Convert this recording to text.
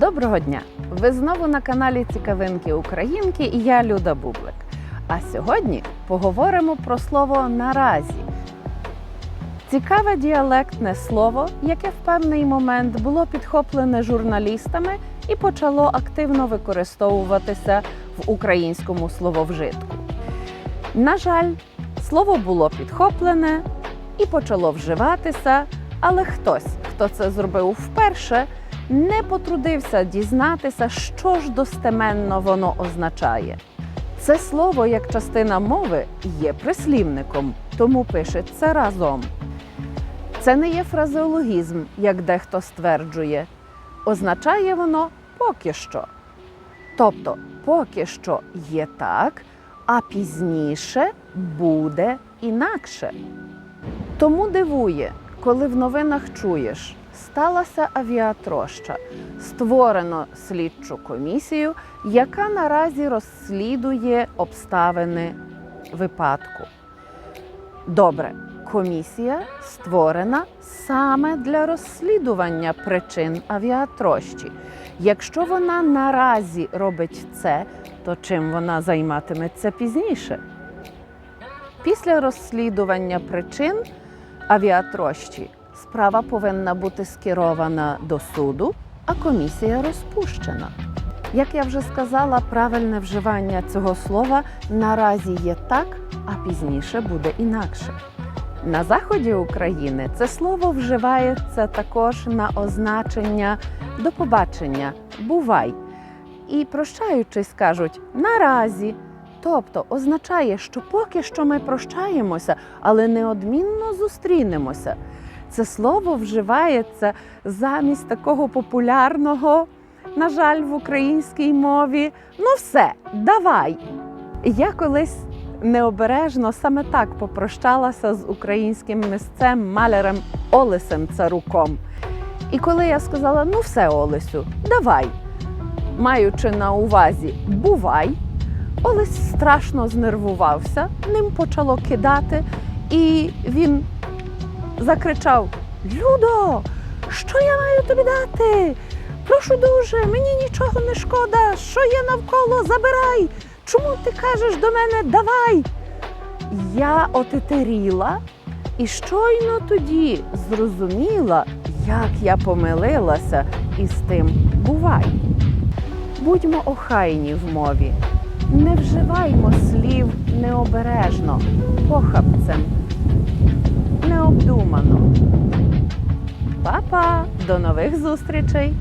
Доброго дня! Ви знову на каналі Цікавинки Українки і я Люда Бублик. А сьогодні поговоримо про слово наразі. Цікаве діалектне слово, яке в певний момент було підхоплене журналістами і почало активно використовуватися в українському слововжитку. На жаль, слово було підхоплене і почало вживатися, але хтось, хто це зробив вперше, не потрудився дізнатися, що ж достеменно воно означає. Це слово, як частина мови, є прислівником, тому пишеться разом. Це не є фразеологізм, як дехто стверджує. Означає воно поки що. Тобто, поки що є так, а пізніше буде інакше. Тому дивує, коли в новинах чуєш, сталася авіатроща, створено слідчу комісію, яка наразі розслідує обставини випадку. Добре, комісія створена саме для розслідування причин авіатрощі. Якщо вона наразі робить це, то чим вона займатиметься пізніше? Після розслідування причин авіатрощі справа повинна бути скерована до суду, а комісія розпущена. Як я вже сказала, правильне вживання цього слова наразі є так, а пізніше буде інакше. На заході України це слово вживається також на означення до побачення, бувай. І прощаючись, кажуть наразі. Тобто означає, що поки що ми прощаємося, але неодмінно зустрінемося. Це слово вживається замість такого популярного, на жаль, в українській мові. Ну, все, давай. Я колись необережно саме так попрощалася з українським мисцем малярем Олесем Царуком. І коли я сказала: ну все, Олесю, давай, маючи на увазі бувай. Олесь страшно знервувався, ним почало кидати, і він закричав: Людо, що я маю тобі дати? Прошу дуже, мені нічого не шкода, що є навколо, забирай. Чому ти кажеш до мене давай? Я отетеріла і щойно тоді зрозуміла, як я помилилася із тим бувай. Будьмо охайні в мові. Не вживаймо слів необережно, похабцем, Па-па! До нових зустрічей!